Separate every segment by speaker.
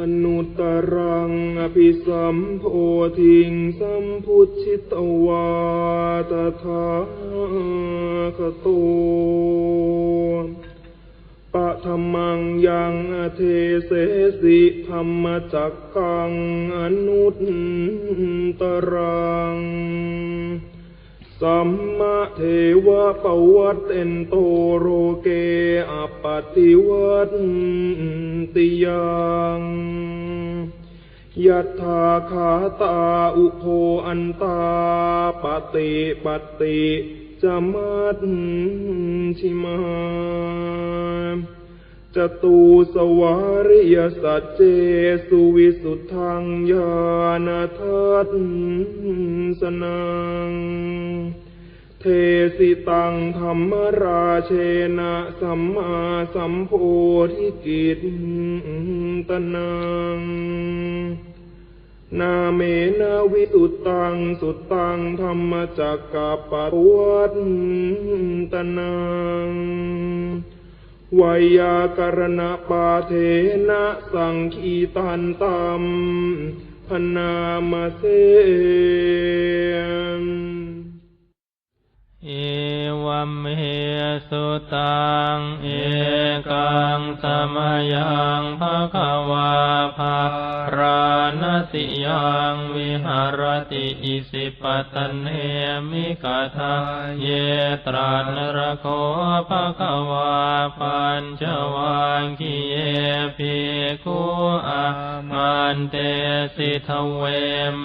Speaker 1: อนุตรังอภิสัมโพธิงสัมพุทธิตวาตถาคโตปะธรรมังยังอเทเสสิธรรมจักกังอนุตตรัง สัมมาเทวะปวัตเตนโตโรเกอปติวัตติยังยัตถาขาตาอุโพอันตาปฏิปติจมัตชิมา จตูสวาริยสัจเจสุวิสุทธังญาณทัสสนัง เทสิตังธรรมราเชนะสัมมาสัมโพธิกิตตนัง นาเมนาวิสุตตังสุตตังธรรมจักกะปะวัตตนัง วยากรณปาเทนะสังคีตันตัมพนามเส
Speaker 2: เอวัมเฮสุตัง เอกังสมยังภะคะวาภาราณสิยังวิหารติอิสิปตนเนมิกาทาเยตรานระโคภะคะวาปัญจวังคีเยภิกขุอามันเตสิทเวเม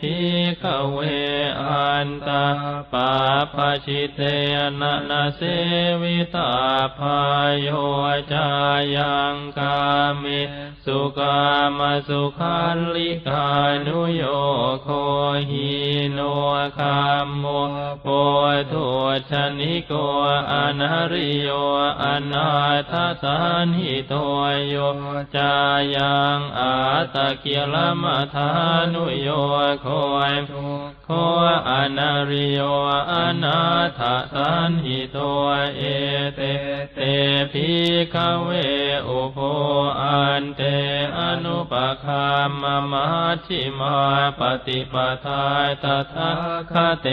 Speaker 2: ภิกขเวอันตาปาปชิเตนะนะเสวิตาพายโยจายังกามิสุกามสุขันลิกานุโยโคหิโนคามโมโพธุชนิโกอนาริโยอนาทสันหิโตโยจายังอาตะเกียลมัทานุโยโคยโคอนาริโยอนาทสันหิโตเอเตเตภิกขเวอุโพอันเตอนุปคามมาชิมาปฏิปทาตถาคเต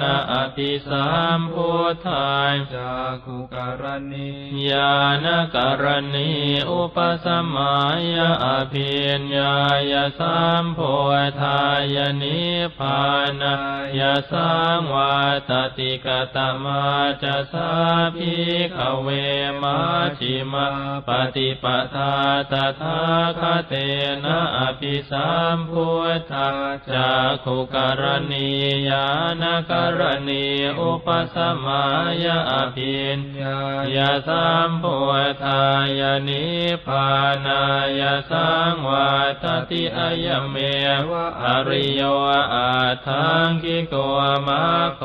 Speaker 2: นะอภิสัมพุทธายจากขุการณีญาณการณีอุปสมัยอภิญญายสัมโพธายนิพพานายสังวาตติกตมาจะสาภิขเวมาชิมาปฏิปทาตถาคเตนะอภิสัมพุทธาจากขุการณีญาณการณีอุปสมัยอภิญญาสัมพุทธายนิพานายาสังวาตติอายเมวะอริโยอาทังกิโกมาโค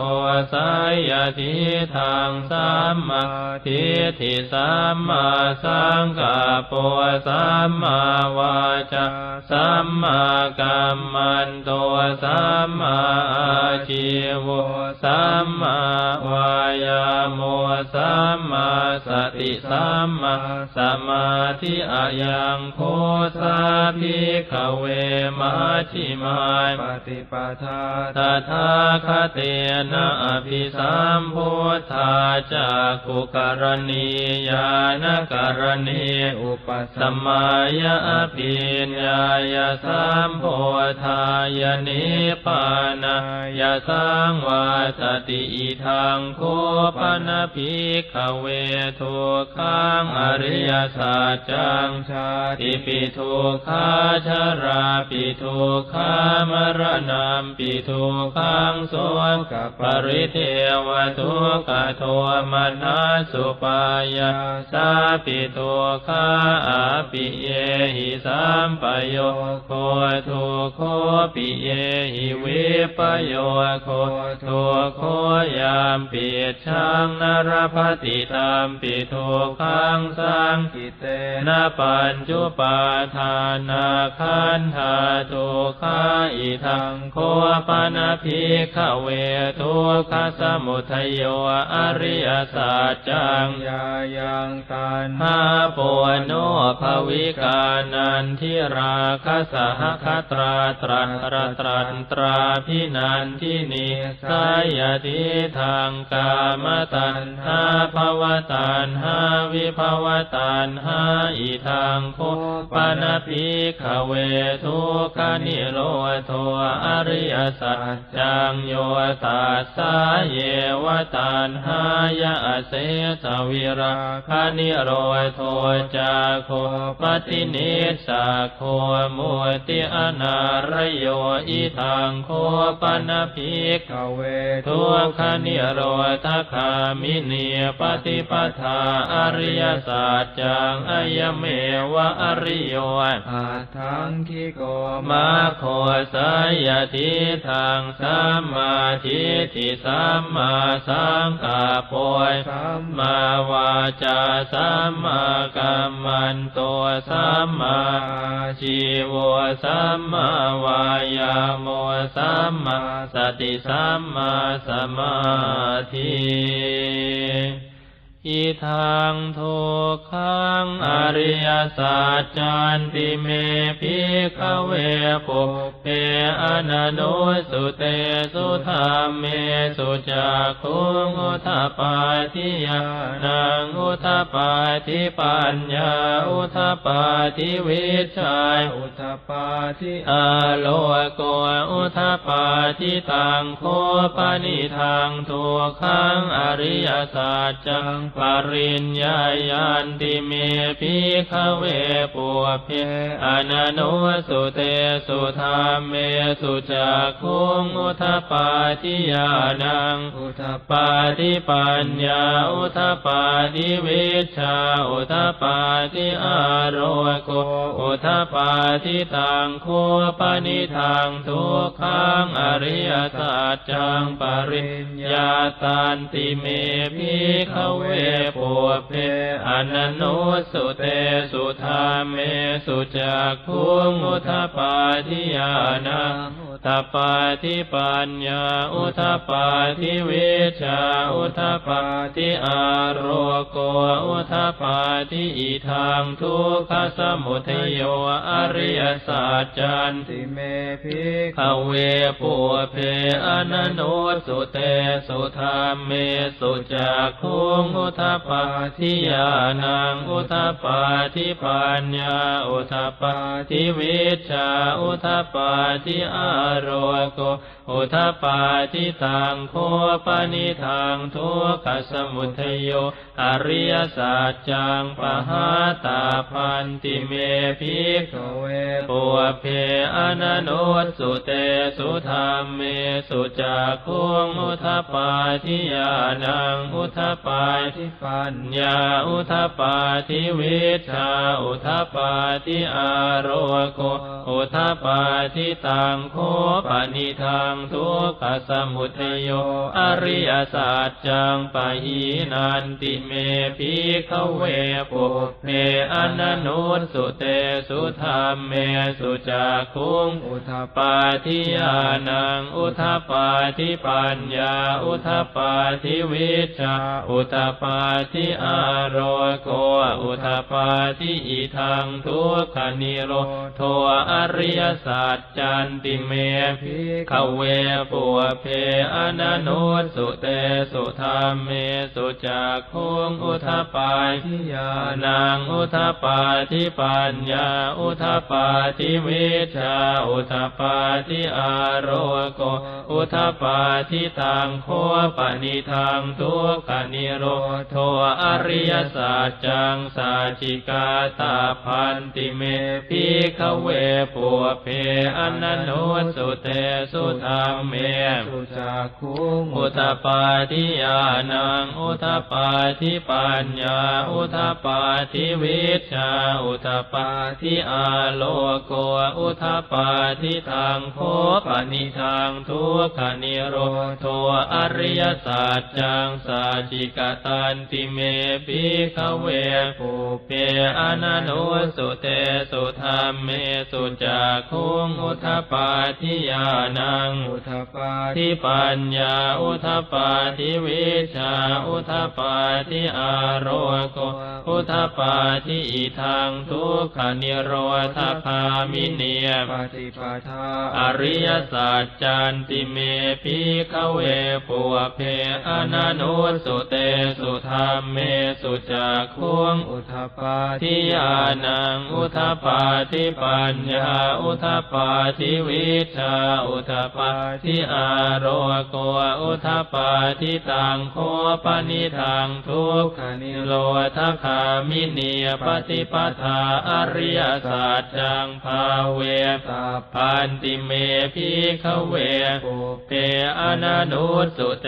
Speaker 2: สายทิทางสัมมาทิฏฐิสัมมาสังกัปปะสัมมาวาจาสัมมากัมมันโตสัมมาอาชีวสัมมาวายาโมสัมมาสติสัมมาสมาธิอายังโคสาภิกขเวมาชิมายปฏิปทาตถาคเตนะอภิสัมพุทธาจากุการณีญาณการณีอุปสมัยอภิญญายสัมโพธายนิพพานายสังวาตติอิทังโคปนภิกขเวทุขังอริยสัจจังชาติปิทุขาชราปิทุขามรณามปิทุขังโสกับปริเทวทุกโทมนาสุปายาสาปิทุขาอาปิเยหิสัมปโยโคทุโคปิเยหิวิปโยโคทุโคยามปิชังนรพติตามปิทุขังสังกิเตนะปัญจุปาทานาคันธาทุขาอิทังโคปนาภิกขเวทุกขสมุทัยโยอริยสัจจังยายา
Speaker 3: ยังตัน
Speaker 2: หาปุณโนภวิกานันทิราคสหคตราตรัตรตรันตราพินันทินิสายติทางกามตันหาภวตันหาวิภวตันหาอิทางโคปนภิกขเวทุกขานิโรโทอริยสัจจังโยตัสสาเยวตันหายะเสสวิราคานิโรโทจาโคปฏินิสาโคมุติอนารโยอิทางโคปนภิกข
Speaker 3: เว
Speaker 2: ทุกขนิโรธคามิเนียปฏิปทาอริยสัจจังอายเมวะอริโย
Speaker 3: อาทังคิโก
Speaker 2: มาโคสายทิทางสัมมาทิฏฐิสัมมาสังกาปวย
Speaker 3: สัม
Speaker 2: มาวาจาสัมมากัมมันโตสัมมาชีวสัมมาวายาโมสัมมาสติสัมมาสมาธิ อิทังทุกขังอริยสัจจันติเมพิขเวปุเพอนันโนสุเตสุธรรมเมสุจักขุงอุทปปาทิยานังอุทปปาทิปัญญาอุทปปาทิวิชัย
Speaker 3: อุทปปาทิ
Speaker 2: อาโลโกอุทปปาทิตังโคปนิทางทุกขังอริยสัจจังปริญญายันติเมพิขเวปุเพอนันโนสุเตสุธรรมเมสุจักขุงอุทปปาทิยานัง
Speaker 3: อุทป
Speaker 2: ปาทิปัญญาอุทปาทิวิชาอุทปาทิอารโกอุทปาทิตังโคปนิทางทุกขังอริยสัจจังปริญญาตันติเมพิขเวปุเพอนันโนสุเตสุธาเมสุจักขุงอุทปาทิยานัง ทปาทิปัญญา อุทปาทิวิชา อุทปาทิอาโรโก อุทปาทิอิทางทุกขสมุทโย อริยสัจจันติ
Speaker 3: เมพิ
Speaker 2: ขเวปุเพอนันโนสุเตสุธรรมเมสุจักขุงอุทปาทิยานัง อุทปาทิปัญญา อุทปาทิวิชา อุทปาทิอาโรโก อุทปาทิตังโคปนิทางทุกขสมุทโย อริยสัจจังปหาตาพันติเมพิก
Speaker 3: ขเว
Speaker 2: ปุเพอนันโนสุเตสุธรรมเมสุจักขุงอุทปาทิยานังอุทปาทิปัญญาอุทปาทิวิชาอุทปาทิอาโรโก อุทปาทิตังโคปนิทางทุกขสมุทโย อริยศาสัจจังปะหีนันติเมพิขเวปุเพอนันโนสุเตสุธรรมเมสุจักขุง
Speaker 3: อุทปา
Speaker 2: ทิยานังอุทปาทิปัญญา อุทปาทิวิชาอุทปาทิอารโกอุทปาทิอิทังทุกขนิโรโทอริยศาสัจจันติเมพิขเวปุเพอนันโนสุเตสุธรรมเมสุจักขุงอุทปาทิยานังอุทปาทิปัญญาอุทปาทิวิชาอุทปาทิอารโกอุทปาทิตังโคปนิทางทุกขนิโรโทอริยสัจจังสาจิกาตาพันติเมพิขเวปุเพอนันโนสุเตสุธรรมเม
Speaker 3: สุจักขุง
Speaker 2: อุทปาทิยานังอุทปาทิปัญญา อุทปาทิวิชา อุทปาทิอาโลโก อุทปาทิทางโคปนิทางทุกขนิโรโทอริยสัจจังสาจิกตันติเมปิขเวปุเปอนันโนสุเตสุธรรมเมสุจักขุงอุทปาทิยานัง
Speaker 3: อุทปา
Speaker 2: ทิปัญญา อุทปาทิวิชา อุทปาทิอารโก อุทปาทิอิทังทุกขนิโรธาคามิเนีย
Speaker 3: ปฏิปทา
Speaker 2: อริยสัจจันติเมพิขเวปุเพอนันุสุเตสุธรรมเมสุจักขุง
Speaker 3: อุทปา
Speaker 2: ทิยานัง อุทปาทิปัญญา อุทปาทิวิชาอุทปาทิอาโรโกอุทปาทิตังโคปนิทังทุกขนิโรธคามิเนียปฏิปทาอริยสัจจังภาเวตาพันติเมพิขเวปุเปอนันุสุเต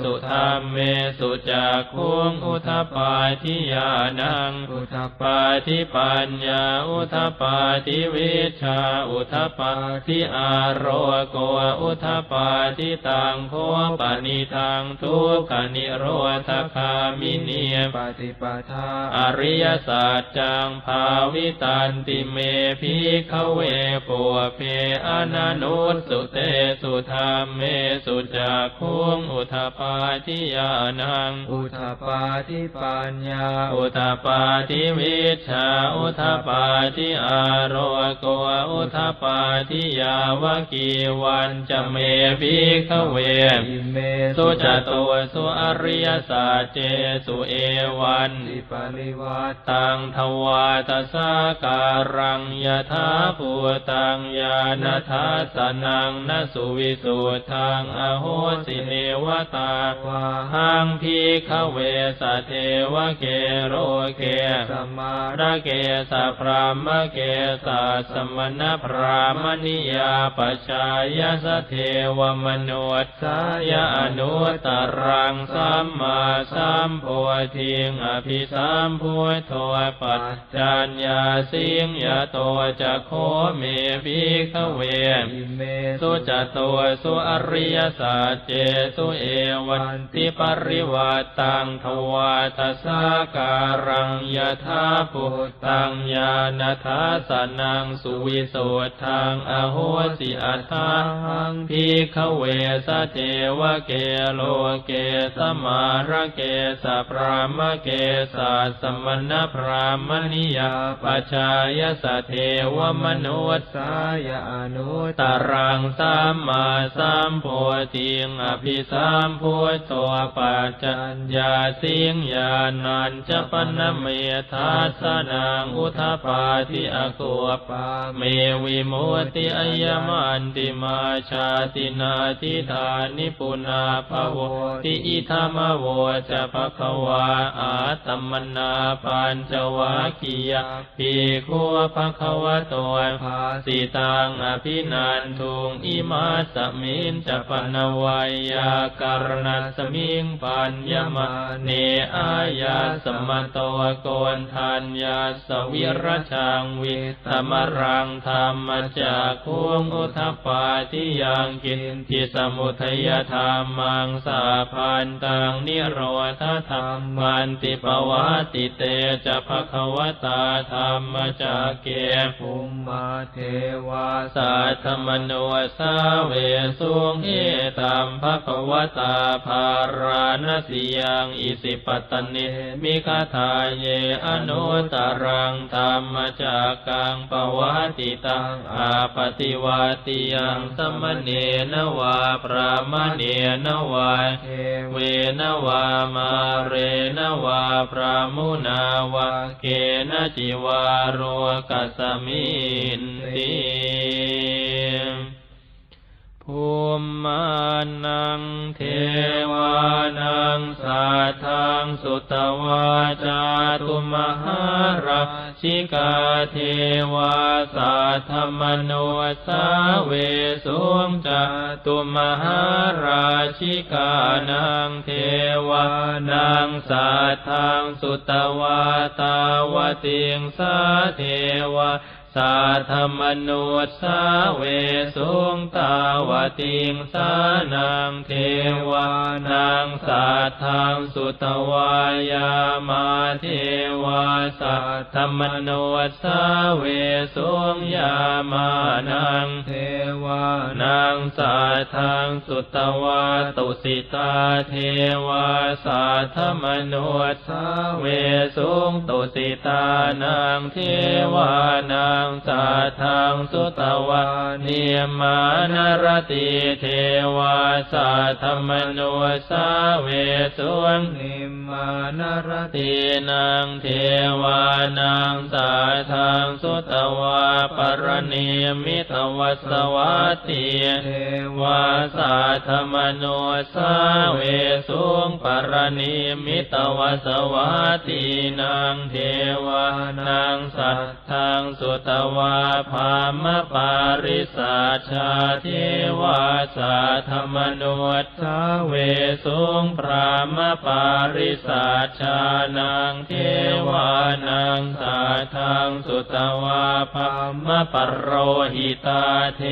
Speaker 2: สุธรรมเมสุจักขุงอุทปาทิยานัง
Speaker 3: อุท
Speaker 2: ปาทิปัญญาอุทปาทิวิชาอุทปาทิอาโรโกอุทปาทิตังโคปนิทังทุกขานิโรธคามิเนีย
Speaker 3: ปฏิปทา
Speaker 2: อริยสัจจังภาวิตันติเมพิขเวปุเพอนันุสุเตสุธรรมเมสุจักขุงอุทปาทิยานัง
Speaker 3: อุทปาทิปัญญา
Speaker 2: อุทปาทิวิชา อุทปาทิอาโรโกอุทปาทิยาวกีวันจะเมภิกขเว
Speaker 3: อิเม
Speaker 2: สุจตุสุอริยสัจเจสุเอวัน
Speaker 3: ติปริวัต
Speaker 2: ตังทวาตสาการังยถาภูตังญาณทัสสนังนสุวิสุทธังอโหสิเนวตา
Speaker 3: วา
Speaker 2: หังพีขเวสะเทวเกโรเก
Speaker 3: สมา
Speaker 2: ระเกสะพรามเกสะสมณพรามณิยาปชายสเทวมนุษสายอนุตรังสัมมาสัมโพธิงอภิสัมพุทโธปัจจัญญาสิงยโตจะโคเมภิกขเว
Speaker 3: ม
Speaker 2: สุจตัวสุอริยสัจเจสุเอวันติปริวัตังทวาทสาการังยถาพุตังญาณทัสสนังสุวิสุทธังอโหสิอัตถังพิขเวสเทวเกโลเกสมาระเกสะพรามเกสะสมณพรามณิยาปัจายสเทวมนุษสา
Speaker 3: สายอนุ
Speaker 2: ตารังสัมมาสัมโพธิงอภิสัมโพุทโธปัจจัญญาสิงญาณัญจะปนเมทัสนังอุทปาทิอโกปาเมวิมุติอัยมันติมาชาตินาทิธานิปุนาภโวติอิธามโวจะภควาอาตมมนาปัญจวัคคียาภิกขุภควโตภาสิตังอภินันทุงอิมาสมินจะปนวัยยาการณสมิงปัญญมาเนอายาสมตวโกนทัญญาสวิรชังวิธรรมรังธรรมจากคุงอุทปาทิยังกินทิสมุทัยธรรมังสาพันตังนิโรธธรรมันติปวัติเตจะภควตาธรรมจากเก
Speaker 3: ภูมิมาเทวา
Speaker 2: สัทธมโนสาเวสุงเอตัมภควตาภาราณสิยังอิสิปตนิมิคาทาเยอนุตตรังธรรมจากกังปวัติตังอาปฏิวัตติยังสมเนนวาพระมเนนวา
Speaker 3: เท
Speaker 2: เวนวามาเรนวาพระมุนาวาเกนจิวารวกัสมินติ ภูมิมานังเทวานังสัทธังสุตวาจาตุมหาราชิกาเทวาสัทธมโนสาเวสุงจาตุมหาราชิกานังเทวานังสัทธังสุตวาตาวติงสาเทวาสาธมนุสสาเวสุ ติงสานังเทวานังสัทธังสุตวายามาเทวาสัทธรรมนุสสาเวสุงยามานัง
Speaker 3: เทวา
Speaker 2: นังสัทธังสุตวาตุสิตาเทวาสัทธรรมนุสสาเวสุงตุสิตานังเทวานังสัทธังสุตวาเนียมานรติเทวาสัทธมนุสาเวสุง
Speaker 3: นิมานรติ
Speaker 2: ตีนังเทวานังสาทังสุตวาปรณีมิตวัสวัตติ
Speaker 3: เท
Speaker 2: วาสาธมโนสาเวสุงปรณีมิตวัสวัตินังเทวานังสัทธังสุตวาภามปาริสาชาเทววาสาธมโนสาเวสุงพรามปาริสาชานังเทวานังสาทังสุตวาภามปรโรหิตาเท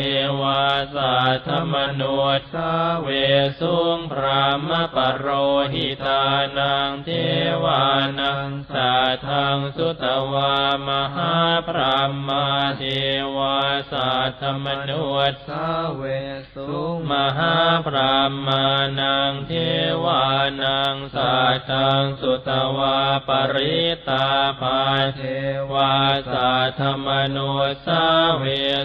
Speaker 2: วาสาธมโนสาเวสุงพรามปรโรหิตานังเทวานังสาทังสุตวามหาพรหมาเทวาสาธมโนส
Speaker 3: สาเวสุ
Speaker 2: มหาพรหมานังเทวานังสาทังสุตวาปริตาภาเทวาสาธมโนสาเว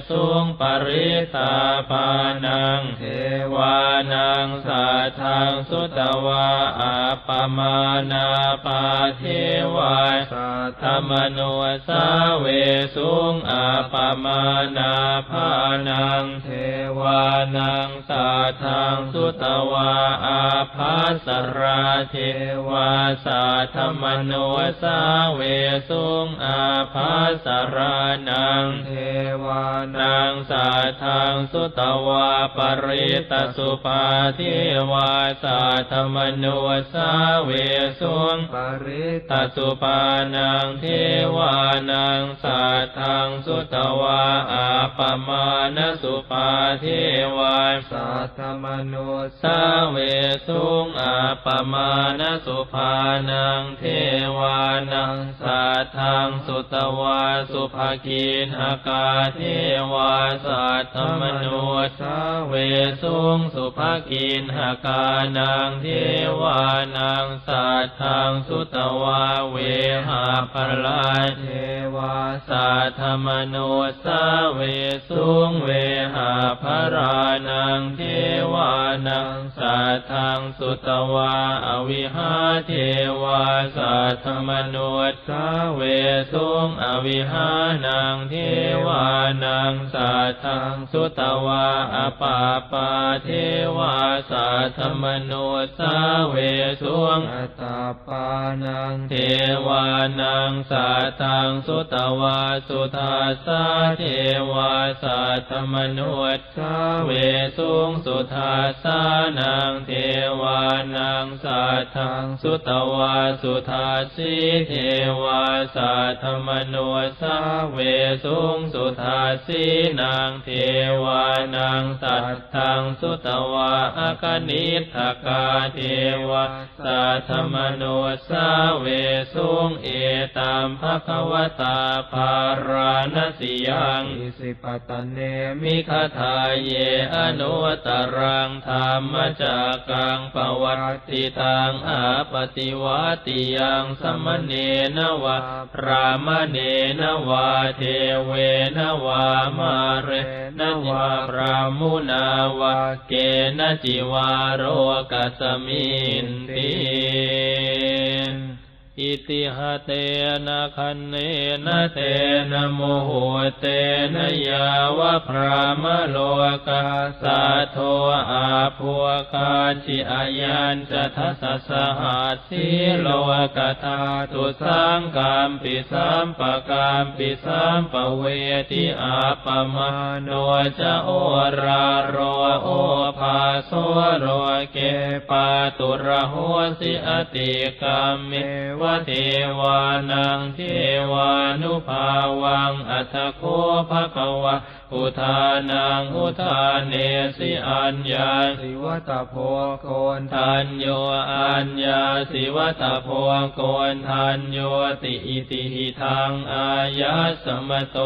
Speaker 2: สุงปริตาภานังเทวานังสาทังสุตวาอาปมานาภาเทวา
Speaker 3: สา
Speaker 2: ธมโนสาเวสุงอาปมานาภานังเทวานังสาทังสุตวาอาภาสราเทวาสาธรรมโนสาเวสุงอาภาสรานัง
Speaker 3: เทวานั
Speaker 2: นางสาทังสุตวาปริตสุภาเทวาสาธรรมโนสาเวสุง
Speaker 3: ปริต
Speaker 2: ตสุปานังเทวานังสัทธังสุตวาอาปมาณสุปาเทววา
Speaker 3: สาธมโน
Speaker 2: สาเวสุงอาปมาณสุภานังเทวานังสัทธังสุตวาสุภกินหากาเทวาสัทธมโนสาเวสุงสุภกินหากานังเทวานังสัทธังสุตวาเวหาภลา
Speaker 3: เทวา
Speaker 2: สาธมโนสาเวสุงเวหาภรานังเทวานังสัทธังสุตวาอวิหาเทวาสัทธมโนสาเวสุงอวิหานังเทวานังสัทธังสุตวาอปาปาเทวาสัทธมโนสาเวสุง
Speaker 3: อัตตาปานัง
Speaker 2: เทวานังสัทธังสุตวาสุทาสาเทวาสัทธมนุษสาเววสุงสุทาสานังเทวานังสัทธังสุตวาสุทาสีเทวาสัทธมนุสาเวสุงสุทาสีนังเทวานังสัทธังสุตวาอาคณิทกาเทวาสัทธมนุสาเวสุงเอตามภควตาภารานสิยัง
Speaker 3: อิสิปตเนมิ
Speaker 2: มิคทาเยอนุตรังธรรมจากกังปวัตติตังอาปฏิวัติยังสมเนนวะพรามเนนวาเทเวนวามาเรนวาพรามุนาวะเกนจิวาโรกัสมินติ อิติหะเตนะคันเนนะเตนะโมโหเตนะยาวะพรามโลกาสาโทอาภัวคาจิอายันจะทัสสะหัสสีโลกธาตุสังกามปิสัมปะกามปิสัมปะเวทิอาปมาโนจะโอราโรโอภาโสโรเกปาตุระโหสิอติกามเมวเทวานังเทวานุภาวังอัตโคภะคะวะอุทานังอุทานเนสิอัญญา
Speaker 3: สิวัตโพโกน
Speaker 2: ทันโยอัญญาสิวัตโพโกนทันโยติอิติหิทังอายาสมะโต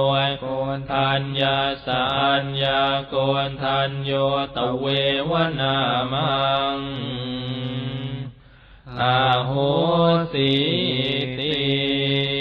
Speaker 3: โกน
Speaker 2: ทัญญาสาัญญาโกนทัญโยตเววนามัง อาโหสิติ